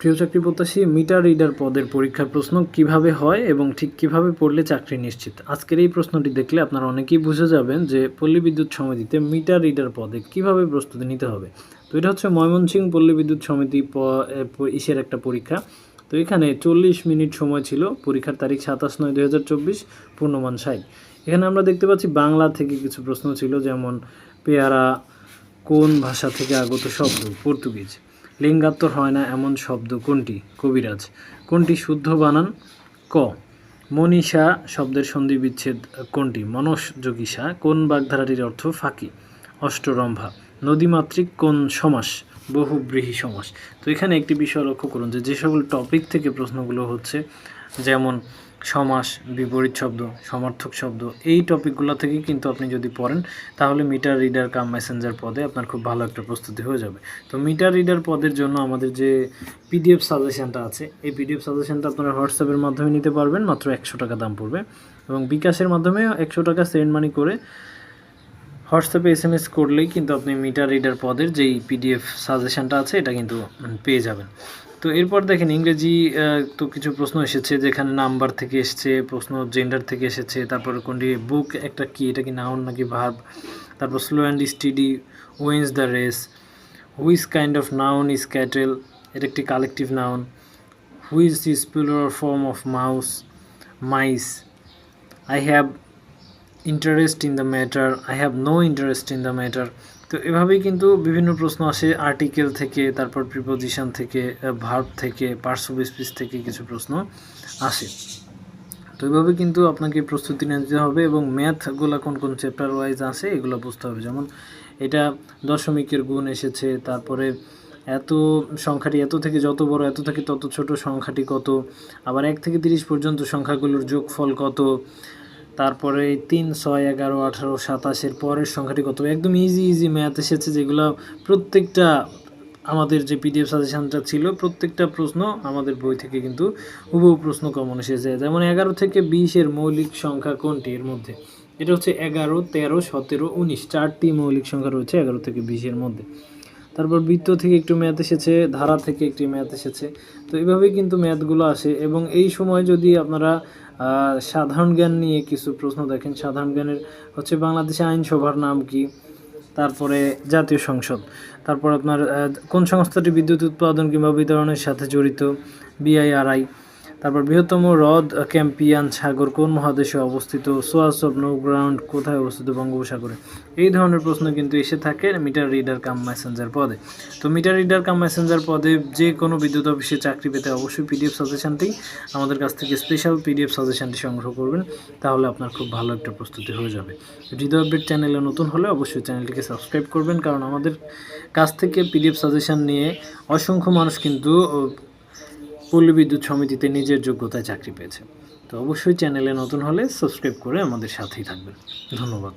প্রিয় চাকরি প্রত্যাশী মিটার রিডার পদের পরীক্ষার প্রশ্ন কীভাবে হয় এবং ঠিক কীভাবে পড়লে চাকরি নিশ্চিত? আজকের এই প্রশ্নটি দেখলে আপনারা অনেকেই বুঝে যাবেন যে পল্লী বিদ্যুৎ সমিতিতে মিটার রিডার পদে কীভাবে প্রস্তুতি নিতে হবে। তো এটা হচ্ছে ময়মনসিংহ পল্লী বিদ্যুৎ সমিতি ইসের একটা পরীক্ষা। তো এখানে চল্লিশ মিনিট সময় ছিল, পরীক্ষার তারিখ সাতাশ নয় দু হাজার চব্বিশ, পূর্ণমান ষাট। এখানে আমরা দেখতে পাচ্ছি বাংলা থেকে কিছু প্রশ্ন ছিল, যেমন পেয়ারা কোন ভাষা থেকে আগত শব্দ? পর্তুগিজ। লিঙ্গাত্তর হয় না এমন শব্দ কোনটি? কবিরাজ। কোনটি শুদ্ধ বানান? ক। মনীষা শব্দের সন্ধি বিচ্ছেদ কোনটি? মনসযোগীষা। কোন বাগধারাটির অর্থ ফাঁকি? অষ্টরম্ভা। নদীমাতৃক কোন সমাস? বহুব্রীহি সমাস। তো এখানে একটি বিষয় লক্ষ্য করুন যে যে সকল টপিক থেকে প্রশ্নগুলো হচ্ছে, যেমন সমাস, বিপরীত শব্দ, সমার্থক শব্দ, এই টপিকগুলো থেকে কিন্তু আপনি যদি পড়েন, তাহলে মিটার রিডার কাম মেসেঞ্জার পদে আপনার খুব ভালো একটা প্রস্তুতি হয়ে যাবে। তো মিটার রিডার পদের জন্য আমাদের যে পিডিএফ সাজেশনটা আছে, এই পিডিএফ সাজেশনটা আপনারা হোয়াটসঅ্যাপের মাধ্যমে নিতে পারবেন, মাত্র একশো টাকা দাম পড়বে। এবং বিকাশের মাধ্যমে একশো টাকা সেন্ড মানি করে হোয়াটসঅ্যাপে এস এম এস করলেই কিন্তু আপনি মিটার রিডার পদের যেই পিডিএফ সাজেশনটা আছে, এটা কিন্তু পেয়ে যাবেন। তো এরপর দেখেন ইংরেজি তো কিছু প্রশ্ন এসেছে যেখানে নাম্বার থেকে এসেছে, প্রশ্ন জেন্ডার থেকে এসেছে, তারপর কোনটি বুক একটা কি, এটা কি নাউন নাকি ভার্ব তারপর slow and steady wins the race which kind of noun is cattle এটা একটি collective noun which is plural form of mouse mice I have interest in the matter I have no interest in the matter তো এভাবেই কিন্তু বিভিন্ন প্রশ্ন আসে। Article থেকে, তারপর প্রিপোজিশন থেকে ভার্ব থেকে পার্টস অফ স্পিচ থেকে কিছু প্রশ্ন আসে। তো এইভাবে কিন্তু আপনাকে প্রস্তুতি নিতে হবে এবং ম্যাথগুলো কোন কোন চ্যাপ্টার ওয়াইজ আসে এগুলো বুঝতে হবে। যেমন এটা দশমিকের গুণ এসেছে, তারপরে এত সংখ্যাটি এত থেকে যত বড়, এত থেকে তত ছোট সংখ্যাটি কত, আবার এক থেকে তিরিশ পর্যন্ত সংখ্যাগুলোর যোগফল কত তারপরে তিন ছয় এগারো আঠারো সাতাশের পরের সংখ্যাটি কত? একদম ইজি ইজি ম্যাথ এসেছে যেগুলো প্রত্যেকটা আমাদের যে পিডিএফ সাজেশনটা ছিল, প্রত্যেকটা প্রশ্ন আমাদের বই থেকে কিন্তু হুবহু প্রশ্ন কমন এসেছে যেমন এগারো থেকে বিশের মৌলিক সংখ্যা কোনটি এর মধ্যে? এটা হচ্ছে এগারো, তেরো, সতেরো, উনিশ। চারটি মৌলিক সংখ্যা রয়েছে এগারো থেকে বিশের মধ্যে। তারপর বৃত্ত থেকে একটু ম্যাথ এসেছে, ধারা থেকে একটি ম্যাথ এসেছে। তো এইভাবেই কিন্তু ম্যাথগুলো আসে এবং এই সময় যদি আপনারা সাধারণ জ্ঞান নিয়ে কিছু প্রশ্ন দেখেন। সাধারণ জ্ঞানের হচ্ছে বাংলাদেশে আইনসভার নাম কি? তারপরে জাতীয় সংসদ। তারপর আপনার কোন সংস্থাটি বিদ্যুৎ উৎপাদন কিংবা বিতরণের সাথে জড়িত? বিআইআরআই। তারপর বৃহত্তম হ্রদ ক্যাম্পিয়ান সাগর, কোন মহাদেশে অবস্থিত? সোয়াস অফ নো গ্রাউন্ড কোথায় অবস্থিত বঙ্গোপসাগরে? এই ধরনের প্রশ্ন কিন্তু এসে থাকে মিটার রিডার কাম মেসেঞ্জার পদে। তো মিটার রিডার কাম মেসেঞ্জার পদে যে কোনো বিদ্যুৎ অফিসে চাকরি পেতে অবশ্যই পিডিএফ সাজেশনটি আমাদের কাছ থেকে স্পেশাল পিডিএফ সাজেশনটি সংগ্রহ করবেন, তাহলে আপনার খুব ভালো একটা প্রস্তুতি হয়ে যাবে। হৃদয় আপডেট চ্যানেলে নতুন হলে অবশ্যই চ্যানেলটিকে সাবস্ক্রাইব করবেন, কারণ আমাদের কাছ থেকে পিডিএফ সাজেশন নিয়ে অসংখ্য মানুষ কিন্তু পল্লী বিদ্যুৎ সমিতিতে নিজের যোগ্যতায় চাকরি পেয়েছে। তো অবশ্যই চ্যানেলে নতুন হলে সাবস্ক্রাইব করে আমাদের সাথেই থাকবেন। ধন্যবাদ।